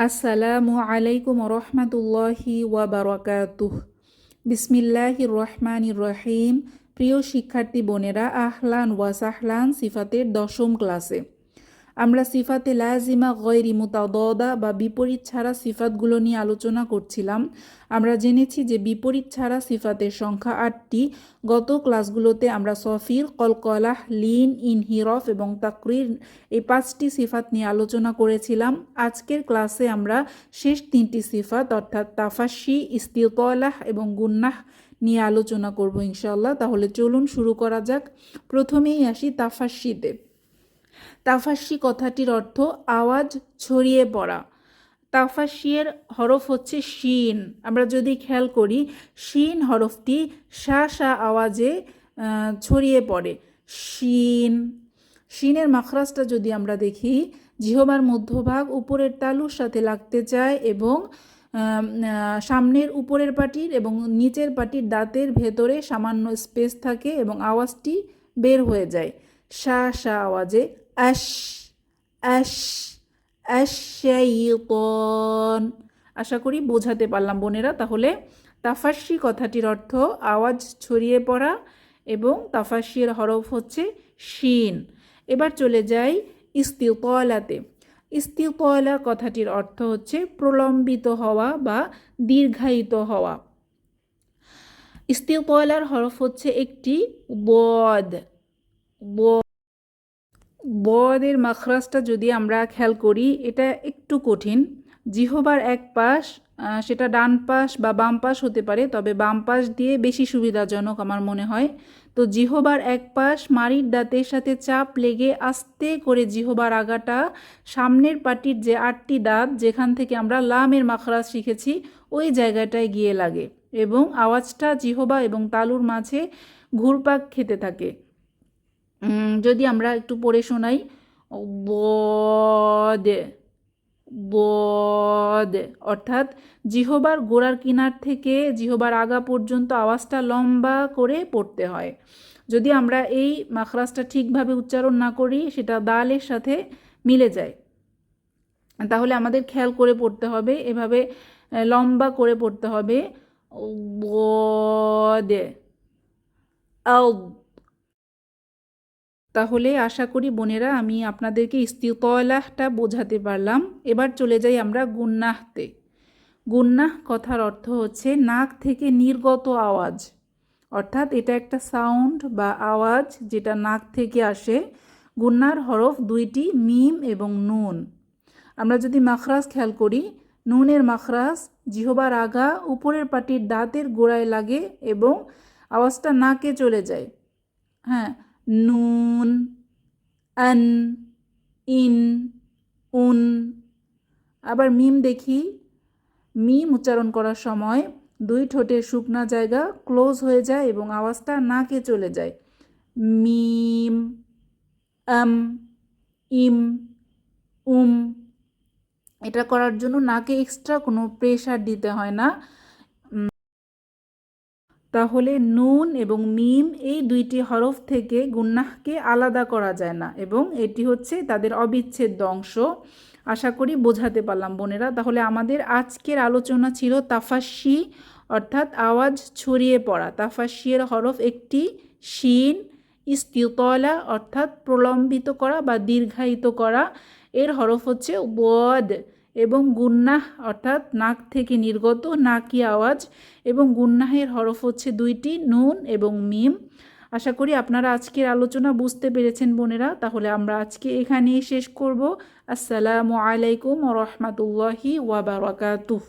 আসসালামু আলাইকুম রহমতুল্লাহি ওয়াবারাকাতুহ বিসমিল্লাহির রহমানির রহিম প্রিয় শিক্ষার্থী বোনেরা, আহলান ওয়াসাহলান সিফাতের দশম ক্লাসে আমরা সিফাতে লাজিমা গৈরি মুতাদদা বা বিপরীত ছাড়া সিফাতগুলো নিয়ে আলোচনা করছিলাম। আমরা জেনেছি যে বিপরীত ছাড়া সিফাতের সংখ্যা আটটি। গত ক্লাসগুলোতে আমরা সফির, কলকলাহ, লিন, ইনহিরফ এবং তাকরির এই পাঁচটি সিফাত নিয়ে আলোচনা করেছিলাম। আজকের ক্লাসে আমরা শেষ তিনটি সিফাত অর্থাৎ তাফাসি ইস্তিকলাহ এবং গুন্নাহ নিয়ে আলোচনা করব ইনশাল্লাহ তাহলে চলুন শুরু করা যাক। প্রথমেই আসি তাফাসিতে। তাফাসি কথাটির অর্থ আওয়াজ ছড়িয়ে পড়া। তাফাসিয়ের হরফ হচ্ছে শিন। আমরা যদি খেয়াল করি, শিন হরফটি শা শা আওয়াজে ছড়িয়ে পড়ে। শিন। শিনের মাখরাজটা যদি আমরা দেখি, জিহবার মধ্যভাগ উপরের তালুর সাথে লাগতে চায় এবং সামনের উপরের পাটির এবং নিচের পাটির দাঁতের ভেতরে সামান্য স্পেস থাকে এবং আওয়াজটি বের হয়ে যায়। শা শা আওয়াজে আশ আশ আশাইতন আশা করি বোঝাতে পারলাম বোনেরা। তাহলে তাফাসি কথাটির অর্থ আওয়াজ ছড়িয়ে পড়া এবং তাফাসির হরফ হচ্ছে শিন। এবার চলে যাই ইস্তিকলাতে ইস্তিকলা কথাটির অর্থ হচ্ছে প্রলম্বিত হওয়া বা দীর্ঘায়িত হওয়া। ইস্তিকলার হরফ হচ্ছে একটি বদ বদ বদের মাখরাজটা যদি আমরা খেয়াল করি, এটা একটু কঠিন। জিহবার এক পাশ সেটা ডান পাশ বা বাম পাশ হতে পারে, তবে বাম পাশ দিয়ে বেশি সুবিধাজনক আমার মনে হয়। তো জিহবার এক পাশ মারির দাঁতের সাথে চাপ লেগে আস্তে করে জিহবার আগাটা, সামনের পাটির যে আটটি দাঁত, যেখান থেকে আমরা লামের মাখরাজ শিখেছি, ওই জায়গাটায় গিয়ে লাগে এবং আওয়াজটা জিহবা এবং তালুর মাঝে ঘুরপাক খেতে থাকে। যদি আমরা একটু পড়ে শোনাই বদে বদে অর্থাৎ জিহবার গোড়ার কিনার থেকে জিহবার আগা পর্যন্ত আওয়াজটা লম্বা করে পড়তে হয়। যদি আমরা এই মাখরাজটা ঠিকভাবে উচ্চারণ না করি, সেটা দালের সাথে মিলে যায়। তাহলে আমাদের খেয়াল করে পড়তে হবে, এভাবে লম্বা করে পড়তে হবে। বদে আউ তাহলে আশা করি বোনেরা আমি আপনাদেরকে ইস্তিকলাহটা বোঝাতে পারলাম। এবার চলে যাই আমরা গুন্নাহতে। গুন্নাহ কথার অর্থ হচ্ছে নাক থেকে নির্গত আওয়াজ। অর্থাৎ এটা একটা সাউন্ড বা আওয়াজ যেটা নাক থেকে আসে। গুন্নার হরফ দুইটি, মিম এবং নুন। আমরা যদি মাখরাজ খেয়াল করি, নুনের মাখরাজ জিহবার আগা, উপরের পাটির দাঁতের গোড়ায় লাগে এবং আওয়াজটা নাকে চলে যায়। হ্যাঁ নুন আন ইন উন আবার মিম দেখি। মিম উচ্চারণ করার সময় দুই ঠোঁটের শুকনা জায়গা ক্লোজ হয়ে যায় এবং আওয়াজটা নাকে চলে যায়। মিম, আম, ইম, উম। এটা করার জন্য নাকে এক্সট্রা কোনো প্রেশার দিতে হয় না। তাহলে নুন এবং মিম এই দুইটি হরফ থেকে গুন্নাহকে আলাদা করা যায় না এবং এটি হচ্ছে তাদের অবিচ্ছেদ্য অংশ। আশা করি বোঝাতে পারলাম বোনেরা। তাহলে আমাদের আজকের আলোচনা ছিল তাফাসি, অর্থাৎ আওয়াজ ছড়িয়ে পড়া। তাফাসিয়ের হরফ একটি শিন, ইস্তিতলা, অর্থাৎ প্রলম্বিত করা বা দীর্ঘায়িত করা। এর হরফ হচ্ছে বদ এবং গুন্নাহ, অর্থাৎ নাক থেকে নির্গত নাকি আওয়াজ এবং গুন্নাহের হরফ হচ্ছে দুইটি, নুন এবং মিম। আশা করি আপনারা আজকের আলোচনা বুঝতে পেরেছেন বোনেরা, তাহলে আমরা আজকে এখানেই শেষ করব। আসসালামু আলাইকুম রহমতুল্লাহি ওয়াবারাকাতুহ